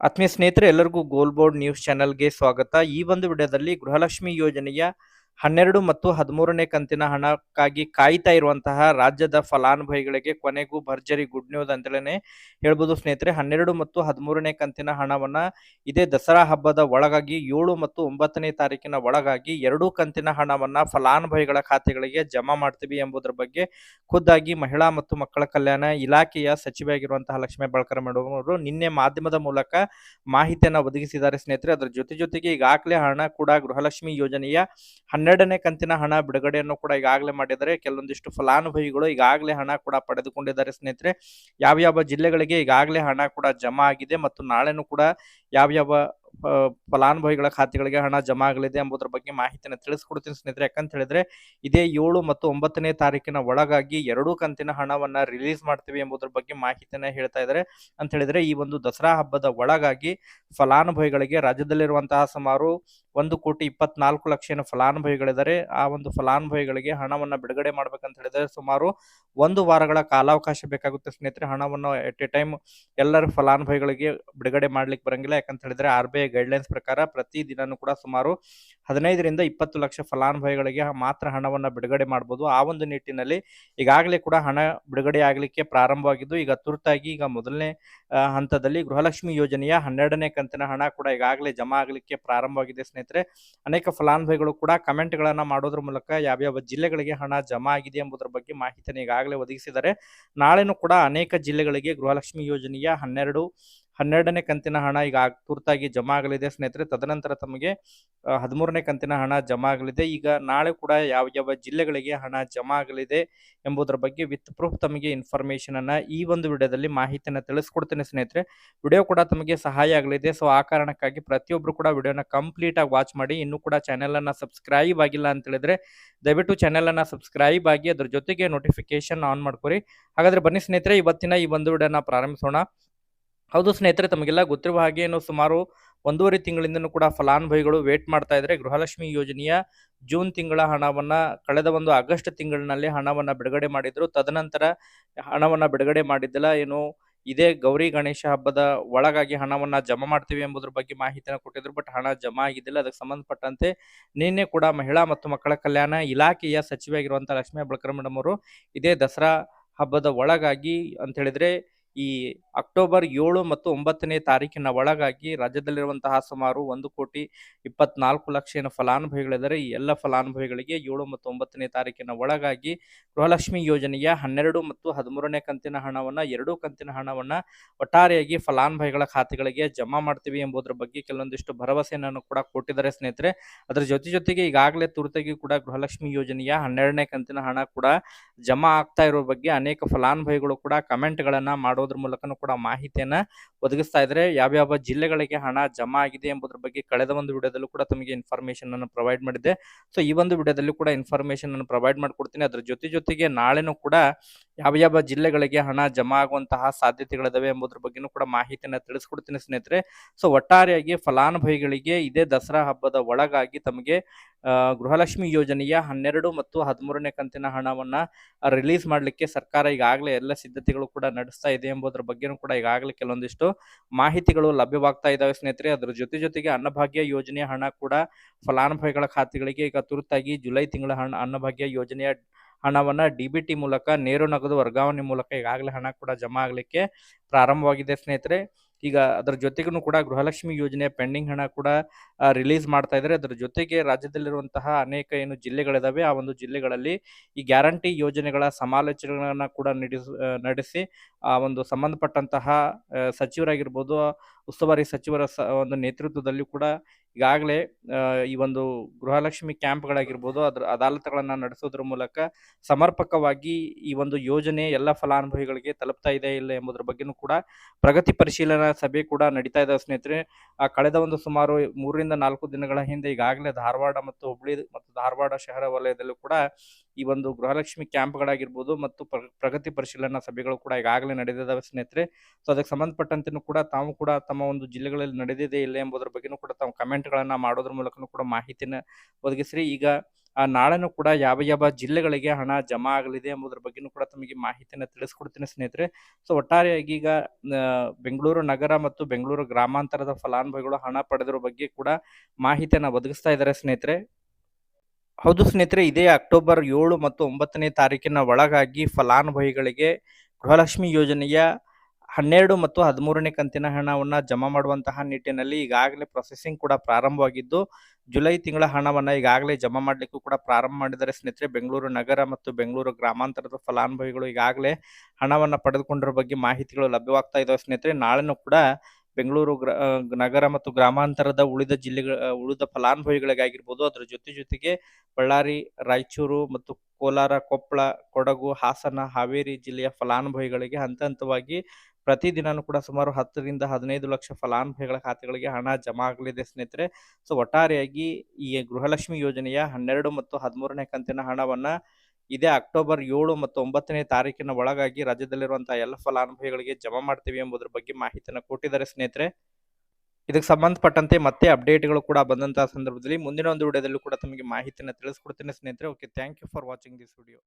ಆತ್ಮೀಯ ಸ್ನೇಹಿತರೆ ಎಲ್ಲರಿಗೂ ಗೋಲ್ ಬೋರ್ಡ್ ನ್ಯೂಸ್ ಚಾನೆಲ್ಗೆ ಸ್ವಾಗತ. ಈ ಒಂದು ವಿಡಿಯೋದಲ್ಲಿ ಗೃಹಲಕ್ಷ್ಮಿ ಯೋಜನೆಯ ಹನ್ನೆರಡು ಮತ್ತು ಹದಿಮೂರನೇ ಕಂತಿನ ಹಣಕ್ಕಾಗಿ ಕಾಯ್ತಾ ಇರುವಂತಹ ರಾಜ್ಯದ ಫಲಾನುಭವಿಗಳಿಗೆ ಕೊನೆಗೂ ಭರ್ಜರಿ ಗುಡ್ ನ್ಯೂಸ್ ಅಂತಲೇ ಹೇಳ್ಬೋದು ಸ್ನೇಹಿತರೆ. ಹನ್ನೆರಡು ಮತ್ತು ಹದಿಮೂರನೇ ಕಂತಿನ ಹಣವನ್ನ ಇದೇ ದಸರಾ ಹಬ್ಬದ ಒಳಗಾಗಿ ಏಳು ಮತ್ತು ಒಂಬತ್ತನೇ ತಾರೀಕಿನ ಒಳಗಾಗಿ ಎರಡೂ ಕಂತಿನ ಹಣವನ್ನ ಫಲಾನುಭವಿಗಳ ಖಾತೆಗಳಿಗೆ ಜಮಾ ಮಾಡ್ತೀವಿ ಎಂಬುದರ ಬಗ್ಗೆ ಖುದ್ದಾಗಿ ಮಹಿಳಾ ಮತ್ತು ಮಕ್ಕಳ ಕಲ್ಯಾಣ ಇಲಾಖೆಯ ಸಚಿವೆಯಾಗಿರುವಂತಹ ಲಕ್ಷ್ಮೀ ಬಳಕರ ಮೇಡಮ್ ಅವರು ನಿನ್ನೆ ಮಾಧ್ಯಮದ ಮೂಲಕ ಮಾಹಿತಿಯನ್ನು ಒದಗಿಸಿದ್ದಾರೆ ಸ್ನೇಹಿತರೆ. ಅದರ ಜೊತೆ ಜೊತೆಗೆ ಈಗಾಗಲೇ ಹಣ ಕೂಡ ಗೃಹಲಕ್ಷ್ಮಿ ಯೋಜನೆಯ ಹನ್ನೆರಡನೇ ಕಂತಿನ ಹಣ ಬಿಡುಗಡೆಯನ್ನು ಕೂಡ ಈಗಾಗಲೇ ಮಾಡಿದ್ದಾರೆ. ಕೆಲವೊಂದಿಷ್ಟು ಫಲಾನುಭವಿಗಳು ಈಗಾಗಲೇ ಹಣ ಕೂಡ ಪಡೆದುಕೊಂಡಿದ್ದಾರೆ ಸ್ನೇಹಿತರೆ. ಯಾವ ಯಾವ ಜಿಲ್ಲೆಗಳಿಗೆ ಈಗಾಗಲೇ ಹಣ ಕೂಡ ಜಮಾ ಆಗಿದೆ ಮತ್ತು ನಾಳೆನೂ ಕೂಡ ಯಾವ ಆ, ಫಲಾನುಭವಿಗಳ ಖಾತೆಗಳಿಗೆ ಹಣ ಜಮಾ ಆಗಲಿದೆ ಎಂಬುದರ ಬಗ್ಗೆ ಮಾಹಿತಿಯನ್ನು ತಿಳಿಸ್ಕೊಡ್ತೀನಿ ಸ್ನೇಹಿತರೆ. ಯಾಕಂತ ಹೇಳಿದ್ರೆ ಇದೇ ಏಳು ಮತ್ತು ಒಂಬತ್ತನೇ ತಾರೀಕಿನ ಒಳಗಾಗಿ ಎರಡೂ ಕಂತಿನ ಹಣವನ್ನ ರಿಲೀಸ್ ಮಾಡ್ತೀವಿ ಎಂಬುದರ ಬಗ್ಗೆ ಮಾಹಿತಿಯನ್ನ ಹೇಳ್ತಾ ಇದ್ದಾರೆ. ಅಂತ ಹೇಳಿದ್ರೆ ಈ ಒಂದು ದಸರಾ ಹಬ್ಬದ ಒಳಗಾಗಿ ಫಲಾನುಭವಿಗಳಿಗೆ ರಾಜ್ಯದಲ್ಲಿರುವಂತಹ ಸುಮಾರು ಒಂದು ಕೋಟಿ ಇಪ್ಪತ್ನಾಲ್ಕು ಲಕ್ಷ ಫಲಾನುಭವಿಗಳಿದ್ದಾರೆ. ಆ ಒಂದು ಫಲಾನುಭವಿಗಳಿಗೆ ಹಣವನ್ನ ಬಿಡುಗಡೆ ಮಾಡ್ಬೇಕಂತ ಹೇಳಿದ್ರೆ ಸುಮಾರು ಒಂದು ವಾರಗಳ ಕಾಲಾವಕಾಶ ಬೇಕಾಗುತ್ತೆ ಸ್ನೇಹಿತರೆ. ಹಣವನ್ನು ಎಟ್ ಎ ಟೈಮ್ ಎಲ್ಲರ ಫಲಾನುಭವಿಗಳಿಗೆ ಬಿಡುಗಡೆ ಮಾಡ್ಲಿಕ್ಕೆ ಬರಂಗಿಲ್ಲ. ಯಾಕಂತ ಹೇಳಿದ್ರೆ ಆರ್ ಬಿ ಐ ಗೈಡ್ಲೈನ್ಸ್ ಪ್ರಕಾರ ಪ್ರತಿ ದಿನಾನು ಕೂಡ ಸುಮಾರು ಹದಿನೈದರಿಂದ ಇಪ್ಪತ್ತು ಲಕ್ಷ ಫಲಾನುಭವಿಗಳಿಗೆ ಮಾತ್ರ ಹಣವನ್ನು ಬಿಡುಗಡೆ ಮಾಡಬಹುದು ಆ ಒಂದು ನಿಟ್ಟಿನಲ್ಲಿ ಈಗಾಗಲೇ ಕೂಡ ಹಣ ಬಿಡುಗಡೆ ಆಗಲಿಕ್ಕೆ ಪ್ರಾರಂಭವಾಗಿದ್ದು, ಈಗ ತುರ್ತಾಗಿ ಈಗ ಮೊದಲನೇ ಹಂತದಲ್ಲಿ ಗೃಹಲಕ್ಷ್ಮಿ ಯೋಜನೆಯ ಹನ್ನೆರಡನೇ ಕಂತಿನ ಹಣ ಕೂಡ ಈಗಾಗಲೇ ಜಮಾ ಆಗಲಿಕ್ಕೆ ಪ್ರಾರಂಭವಾಗಿದೆ. ಸ್ನೇಹಿತರೆ, ಅನೇಕ ಫಲಾನುಭವಿಗಳು ಕೂಡ ಕಮೆಂಟ್ಗಳನ್ನು ಮಾಡೋದ್ರ ಮೂಲಕ ಯಾವ್ಯಾವ ಜಿಲ್ಲೆಗಳಿಗೆ ಹಣ ಜಮಾ ಆಗಿದೆ ಎಂಬುದರ ಬಗ್ಗೆ ಮಾಹಿತಿಯನ್ನು ಈಗಾಗಲೇ ಒದಗಿಸಿದ್ದಾರೆ. ನಾಳೆನೂ ಕೂಡ ಅನೇಕ ಜಿಲ್ಲೆಗಳಿಗೆ ಗೃಹಲಕ್ಷ್ಮಿ ಯೋಜನೆಯ ಹನ್ನೆರಡು ಹನ್ನೆರಡನೇ ಕಂತಿನ ಹಣ ಈಗ ತುರ್ತಾಗಿ ಜಮಾ ಆಗಲಿದೆ ಸ್ನೇಹಿತರೆ. ತದನಂತರ ತಮಗೆ ಹದಿಮೂರನೇ ಕಂತಿನ ಹಣ ಜಮಾ ಆಗಲಿದೆ. ಈಗ ನಾಳೆ ಕೂಡ ಯಾವ ಯಾವ ಜಿಲ್ಲೆಗಳಿಗೆ ಹಣ ಜಮಾ ಆಗಲಿದೆ ಎಂಬುದರ ಬಗ್ಗೆ ವಿತ್ ಪ್ರೂಫ್ ತಮಗೆ ಇನ್ಫಾರ್ಮೇಶನ್ ಅನ್ನ ಈ ಒಂದು ವಿಡಿಯೋದಲ್ಲಿ ಮಾಹಿತಿಯನ್ನು ತಿಳಿಸ್ಕೊಡ್ತೇನೆ ಸ್ನೇಹಿತರೆ. ವಿಡಿಯೋ ಕೂಡ ತಮಗೆ ಸಹಾಯ ಆಗಲಿದೆ. ಸೊ ಆ ಕಾರಣಕ್ಕಾಗಿ ಪ್ರತಿಯೊಬ್ಬರು ಕೂಡ ವಿಡಿಯೋನ ಕಂಪ್ಲೀಟ್ ಆಗಿ ವಾಚ್ ಮಾಡಿ. ಇನ್ನೂ ಕೂಡ ಚಾನೆಲ್ ಅನ್ನ ಸಬ್ಸ್ಕ್ರೈಬ್ ಆಗಿಲ್ಲ ಅಂತ ಹೇಳಿದ್ರೆ, ದಯವಿಟ್ಟು ಚಾನೆಲ್ ಅನ್ನ ಸಬ್ಸ್ಕ್ರೈಬ್ ಆಗಿ ಅದ್ರ ಜೊತೆಗೆ ನೋಟಿಫಿಕೇಶನ್ ಆನ್ ಮಾಡ್ಕೊರಿ. ಹಾಗಾದ್ರೆ ಬನ್ನಿ ಸ್ನೇಹಿತರೆ, ಇವತ್ತಿನ ಈ ಒಂದು ವಿಡಿಯೋನ ಪ್ರಾರಂಭಿಸೋಣ. ಹೌದು ಸ್ನೇಹಿತರೆ, ತಮಗೆಲ್ಲ ಗೊತ್ತಿರುವ ಹಾಗೆ ಏನು ಸುಮಾರು ಒಂದೂವರೆ ತಿಂಗಳಿಂದನೂ ಕೂಡ ಫಲಾನುಭವಿಗಳು ವೇಟ್ ಮಾಡ್ತಾ ಇದ್ದಾರೆ. ಗೃಹಲಕ್ಷ್ಮಿ ಯೋಜನೆಯ ಜೂನ್ ತಿಂಗಳ ಹಣವನ್ನ ಕಳೆದ ಒಂದು ಆಗಸ್ಟ್ ತಿಂಗಳಿನಲ್ಲಿ ಹಣವನ್ನ ಬಿಡುಗಡೆ ಮಾಡಿದ್ರು. ತದನಂತರ ಹಣವನ್ನ ಬಿಡುಗಡೆ ಮಾಡಿದ್ದಿಲ್ಲ ಏನು ಇದೇ ಗೌರಿ ಗಣೇಶ ಹಬ್ಬದ ಒಳಗಾಗಿ ಹಣವನ್ನ ಜಮಾ ಮಾಡ್ತೀವಿ ಎಂಬುದ್ರ ಬಗ್ಗೆ ಮಾಹಿತಿಯನ್ನು ಕೊಟ್ಟಿದ್ರು. ಬಟ್ ಹಣ ಜಮಾ ಆಗಿದ್ದಿಲ್ಲ. ಅದಕ್ಕೆ ಸಂಬಂಧಪಟ್ಟಂತೆ ನಿನ್ನೆ ಕೂಡ ಮಹಿಳಾ ಮತ್ತು ಮಕ್ಕಳ ಕಲ್ಯಾಣ ಇಲಾಖೆಯ ಸಚಿವೆಯಾಗಿರುವಂತಹ ಲಕ್ಷ್ಮೀ ಬಳಕರ ಮೇಡಮ್ ಅವರು ಇದೇ ದಸರಾ ಹಬ್ಬದ ಒಳಗಾಗಿ ಅಂತ ಹೇಳಿದ್ರೆ ಈ ಅಕ್ಟೋಬರ್ ಏಳು ಮತ್ತು ಒಂಬತ್ತನೇ ತಾರೀಕಿನ ಒಳಗಾಗಿ ರಾಜ್ಯದಲ್ಲಿರುವಂತಹ ಸುಮಾರು ಒಂದು ಕೋಟಿ ಇಪ್ಪತ್ನಾಲ್ಕು ಲಕ್ಷ ಏನು ಫಲಾನುಭವಿಗಳಿದ್ದಾರೆ. ಈ ಎಲ್ಲ ಫಲಾನುಭವಿಗಳಿಗೆ ಏಳು ಮತ್ತು ಒಂಬತ್ತನೇ ತಾರೀಕಿನ ಒಳಗಾಗಿ ಗೃಹಲಕ್ಷ್ಮಿ ಯೋಜನೆಯ ಹನ್ನೆರಡು ಮತ್ತು ಹದಿಮೂರನೇ ಕಂತಿನ ಹಣವನ್ನು, ಎರಡೂ ಕಂತಿನ ಹಣವನ್ನು ಒಟ್ಟಾರೆಯಾಗಿ ಫಲಾನುಭವಿಗಳ ಖಾತೆಗಳಿಗೆ ಜಮಾ ಮಾಡ್ತೀವಿ ಎಂಬುದರ ಬಗ್ಗೆ ಕೆಲವೊಂದಿಷ್ಟು ಭರವಸೆಯನ್ನು ಕೂಡ ಕೊಟ್ಟಿದ್ದಾರೆ ಸ್ನೇಹಿತರೆ. ಅದರ ಜೊತೆ ಜೊತೆಗೆ ಈಗಾಗಲೇ ತುರ್ತಾಗಿ ಕೂಡ ಗೃಹಲಕ್ಷ್ಮಿ ಯೋಜನೆಯ ಹನ್ನೆರಡನೇ ಕಂತಿನ ಹಣ ಕೂಡ ಜಮಾ ಆಗ್ತಾ ಇರೋ ಬಗ್ಗೆ ಅನೇಕ ಫಲಾನುಭವಿಗಳು ಕೂಡ ಕಮೆಂಟ್ಗಳನ್ನ ಮಾಡೋದ್ರ ಮೂಲಕನೂ ಕೂಡ ಮಾಹಿತಿಯನ್ನ ಒದಗಿಸ್ತಾ ಇದ್ರೆ ಯಾವ್ಯಾವ ಜಿಲ್ಲೆಗಳಿಗೆ ಹಣ ಜಮಾ ಆಗಿದೆ ಎಂಬುದರ ಬಗ್ಗೆ ಕಳೆದ ಒಂದು ವಿಡಿಯೋದಲ್ಲೂ ಕೂಡ ತಮಗೆ ಇನ್ಫಾರ್ಮೇಶನ್ ಅನ್ನು ಪ್ರೊವೈಡ್ ಮಾಡಿದ್ದೆ. ಸೊ ಈ ಒಂದು ವಿಡಿಯೋದಲ್ಲಿ ಕೂಡ ಇನ್ಫಾರ್ಮೇಶನ್ ಅನ್ನು ಪ್ರೊವೈಡ್ ಮಾಡ್ಕೊಡ್ತೀನಿ. ಅದ್ರ ಜೊತೆ ಜೊತೆಗೆ ನಾಳೆನೂ ಕೂಡ ಯಾವ ಯಾವ ಜಿಲ್ಲೆಗಳಿಗೆ ಹಣ ಜಮಾ ಆಗುವಂತಹ ಸಾಧ್ಯತೆಗಳಿದಾವೆ ಎಂಬುದ್ರ ಬಗ್ಗೆನೂ ಕೂಡ ಮಾಹಿತಿಯನ್ನ ತಿಳಿಸ್ಕೊಡ್ತೀನಿ ಸ್ನೇಹಿತರೆ. ಸೊ ಒಟ್ಟಾರೆಯಾಗಿ ಫಲಾನುಭವಿಗಳಿಗೆ ಇದೇ ದಸರಾ ಹಬ್ಬದ ಒಳಗಾಗಿ ತಮಗೆ ಗೃಹಲಕ್ಷ್ಮಿ ಯೋಜನೆಯ ಹನ್ನೆರಡು ಮತ್ತು ಹದಿಮೂರನೇ ಕಂತಿನ ಹಣವನ್ನ ರಿಲೀಸ್ ಮಾಡಲಿಕ್ಕೆ ಸರ್ಕಾರ ಈಗಾಗಲೇ ಎಲ್ಲ ಸಿದ್ಧತೆಗಳು ಕೂಡ ನಡೆಸ್ತಾ ಇದೆ ಎಂಬುದರ ಬಗ್ಗೆನೂ ಕೂಡ ಈಗಾಗಲೇ ಕೆಲವೊಂದಿಷ್ಟು ಮಾಹಿತಿಗಳು ಲಭ್ಯವಾಗ್ತಾ ಇದ್ದಾವೆ ಸ್ನೇಹಿತರೆ. ಅದರ ಜೊತೆ ಜೊತೆಗೆ ಅನ್ನಭಾಗ್ಯ ಯೋಜನೆಯ ಹಣ ಕೂಡ ಫಲಾನುಭವಿಗಳ ಖಾತೆಗಳಿಗೆ ಈಗ ತುರ್ತಾಗಿ ಜುಲೈ ತಿಂಗಳ ಹಣ, ಅನ್ನಭಾಗ್ಯ ಯೋಜನೆಯ ಹಣವನ್ನ ಡಿ ಬಿ ಟಿ ಮೂಲಕ, ನೇರು ನಗದು ವರ್ಗಾವಣೆ ಮೂಲಕ ಈಗಾಗಲೇ ಹಣ ಕೂಡ ಜಮಾ ಆಗಲಿಕ್ಕೆ ಪ್ರಾರಂಭವಾಗಿದೆ ಸ್ನೇಹಿತರೆ. ಈಗ ಅದರ ಜೊತೆಗೂ ಕೂಡ ಗೃಹಲಕ್ಷ್ಮಿ ಯೋಜನೆ ಪೆಂಡಿಂಗ್ ಹಣ ಕೂಡ ರಿಲೀಸ್ ಮಾಡ್ತಾ ಇದ್ದಾರೆ ಅದರ ಜೊತೆಗೆ ರಾಜ್ಯದಲ್ಲಿರುವಂತಹ ಅನೇಕ ಏನು ಜಿಲ್ಲೆಗಳಿದಾವೆ, ಆ ಒಂದು ಜಿಲ್ಲೆಗಳಲ್ಲಿ ಈ ಗ್ಯಾರಂಟಿ ಯೋಜನೆಗಳ ಸಮಾಲೋಚನೆಗಳನ್ನ ಕೂಡ ನಡೆಸ, ಆ ಒಂದು ಸಂಬಂಧಪಟ್ಟಂತಹ ಸಚಿವರಾಗಿರ್ಬೋದು, ಉಸ್ತುವಾರಿ ಸಚಿವರ ಒಂದು ನೇತೃತ್ವದಲ್ಲಿ ಕೂಡ ಈಗಾಗಲೇ ಈ ಒಂದು ಗೃಹಲಕ್ಷ್ಮಿ ಕ್ಯಾಂಪ್ಗಳಾಗಿರ್ಬೋದು, ಅದ್ರ ಅದಾಲತ್ಗಳನ್ನ ನಡೆಸೋದ್ರ ಮೂಲಕ ಸಮರ್ಪಕವಾಗಿ ಈ ಒಂದು ಯೋಜನೆ ಎಲ್ಲ ಫಲಾನುಭವಿಗಳಿಗೆ ತಲುಪ್ತಾ ಇದೆ ಇಲ್ಲ ಎಂಬುದರ ಬಗ್ಗೆನೂ ಕೂಡ ಪ್ರಗತಿ ಪರಿಶೀಲನಾ ಸಭೆ ಕೂಡ ನಡೀತಾ ಇದೆ ಸ್ನೇಹಿತರೆ. ಆ, ಕಳೆದ ಒಂದು ಸುಮಾರು ಮೂರರಿಂದ ನಾಲ್ಕು ದಿನಗಳ ಹಿಂದೆ ಈಗಾಗಲೇ ಧಾರವಾಡ ಮತ್ತು ಹುಬ್ಳಿ ಮತ್ತು ಧಾರವಾಡ ಶಹರ ವಲಯದಲ್ಲೂ ಕೂಡ ಈ ಒಂದು ಗೃಹಲಕ್ಷ್ಮಿ ಕ್ಯಾಂಪ್ಗಳಾಗಿರ್ಬೋದು ಮತ್ತು ಪ್ರ- ಪ್ರಗತಿ ಪರಿಶೀಲನಾ ಸಭೆಗಳು ಕೂಡ ಈಗಾಗಲೇ ನಡೆದಿದ್ದಾವೆ ಸ್ನೇಹಿತರೆ. ಸೊ ಅದಕ್ಕೆ ಸಂಬಂಧಪಟ್ಟಂತೆನೂ ಕೂಡ ತಾವು ಕೂಡ ತಮ್ಮ ಒಂದು ಜಿಲ್ಲೆಗಳಲ್ಲಿ ನಡೆದಿದೆ ಇಲ್ಲ ಎಂಬುದರ ಬಗ್ಗೆನೂ ಕೂಡ ತಾವು ಕಮೆಂಟ್ಗಳನ್ನು ಮಾಡೋದ್ರ ಮೂಲಕನೂ ಕೂಡ ಮಾಹಿತಿನ ಒದಗಿಸ್ರಿ. ಈಗ ಆ, ನಾಳೆನೂ ಕೂಡ ಯಾವ ಯಾವ ಜಿಲ್ಲೆಗಳಿಗೆ ಹಣ ಜಮಾ ಆಗಲಿದೆ ಎಂಬುದರ ಬಗ್ಗೆನೂ ಕೂಡ ತಮಗೆ ಮಾಹಿತಿಯನ್ನು ತಿಳಿಸ್ಕೊಡ್ತೀನಿ ಸ್ನೇಹಿತರೆ. ಸೊ ಒಟ್ಟಾರೆಯಾಗಿ ಈಗ ಬೆಂಗಳೂರು ನಗರ ಮತ್ತು ಬೆಂಗಳೂರು ಗ್ರಾಮಾಂತರದ ಫಲಾನುಭವಿಗಳು ಹಣ ಪಡೆದಿರೋ ಬಗ್ಗೆ ಕೂಡ ಮಾಹಿತಿಯನ್ನು ಒದಗಿಸ್ತಾ ಇದ್ದಾರೆ ಸ್ನೇಹಿತರೆ. ಹೌದು ಸ್ನೇಹಿತರೆ ಇದೇ ಅಕ್ಟೋಬರ್ ಏಳು ಮತ್ತು ಒಂಬತ್ತನೇ ತಾರೀಕಿನ ಒಳಗಾಗಿ ಫಲಾನುಭವಿಗಳಿಗೆ ಗೃಹಲಕ್ಷ್ಮಿ ಯೋಜನೆಯ ಹನ್ನೆರಡು ಮತ್ತು ಹದಿಮೂರನೇ ಕಂತಿನ ಹಣವನ್ನು ಜಮಾ ಮಾಡುವಂತಹ ನಿಟ್ಟಿನಲ್ಲಿ ಈಗಾಗಲೇ ಪ್ರೊಸೆಸಿಂಗ್ ಕೂಡ ಪ್ರಾರಂಭವಾಗಿದ್ದು, ಜುಲೈ ತಿಂಗಳ ಹಣವನ್ನು ಈಗಾಗಲೇ ಜಮಾ ಮಾಡಲಿಕ್ಕೂ ಕೂಡ ಪ್ರಾರಂಭ ಮಾಡಿದರೆ ಸ್ನೇಹಿತರೆ, ಬೆಂಗಳೂರು ನಗರ ಮತ್ತು ಬೆಂಗಳೂರು ಗ್ರಾಮಾಂತರದ ಫಲಾನುಭವಿಗಳು ಈಗಾಗಲೇ ಹಣವನ್ನು ಪಡೆದುಕೊಂಡಿರೋ ಬಗ್ಗೆ ಮಾಹಿತಿಗಳು ಲಭ್ಯವಾಗ್ತಾ ಇದ್ದಾವೆ ಸ್ನೇಹಿತರೆ, ನಾಳೆನೂ ಕೂಡ ಬೆಂಗಳೂರು ಗ್ರ ನಗರ ಮತ್ತು ಗ್ರಾಮಾಂತರದ ಉಳಿದ ಜಿಲ್ಲೆಗಳ, ಉಳಿದ ಫಲಾನುಭವಿಗಳಿಗಾಗಿರ್ಬೋದು, ಅದರ ಜೊತೆ ಜೊತೆಗೆ ಬಳ್ಳಾರಿ, ರಾಯಚೂರು ಮತ್ತು ಕೋಲಾರ, ಕೊಪ್ಪಳ, ಕೊಡಗು, ಹಾಸನ, ಹಾವೇರಿ ಜಿಲ್ಲೆಯ ಫಲಾನುಭವಿಗಳಿಗೆ ಹಂತ ಹಂತವಾಗಿ ಪ್ರತಿದಿನನೂ ಕೂಡ ಸುಮಾರು ಹತ್ತರಿಂದ ಹದಿನೈದು ಲಕ್ಷ ಫಲಾನುಭವಿಗಳ ಖಾತೆಗಳಿಗೆ ಹಣ ಜಮಾ ಆಗಲಿದೆ ಸ್ನೇಹಿತರೆ. ಸೊ ಒಟ್ಟಾರೆಯಾಗಿ ಈ ಗೃಹಲಕ್ಷ್ಮಿ ಯೋಜನೆಯ ಹನ್ನೆರಡು ಮತ್ತು ಹದಿಮೂರನೇ ಕಂತಿನ ಹಣವನ್ನ ಇದೇ ಅಕ್ಟೋಬರ್ ಏಳು ಮತ್ತು ಒಂಬತ್ತನೇ ತಾರೀಕಿನ ಒಳಗಾಗಿ ರಾಜ್ಯದಲ್ಲಿರುವಂತಹ ಎಲ್ಲ ಫಲಾನುಭವಿಗಳಿಗೆ ಜಮಾ ಮಾಡ್ತೀವಿ ಎಂಬುದರ ಬಗ್ಗೆ ಮಾಹಿತಿಯನ್ನು ಕೊಟ್ಟಿದ್ದಾರೆ ಸ್ನೇಹಿತರೆ. ಇದಕ್ಕೆ ಸಂಬಂಧಪಟ್ಟಂತೆ ಮತ್ತೆ ಅಪ್ಡೇಟ್ಗಳು ಕೂಡ ಬಂದಂತಹ ಸಂದರ್ಭದಲ್ಲಿ ಮುಂದಿನ ಒಂದು ವಿಡಿಯೋದಲ್ಲೂ ಕೂಡ ತಮಗೆ ಮಾಹಿತಿಯನ್ನು ತಿಳಿಸ್ಕೊಡ್ತೇನೆ ಸ್ನೇಹಿತರೆ. Okay thank you for watching this video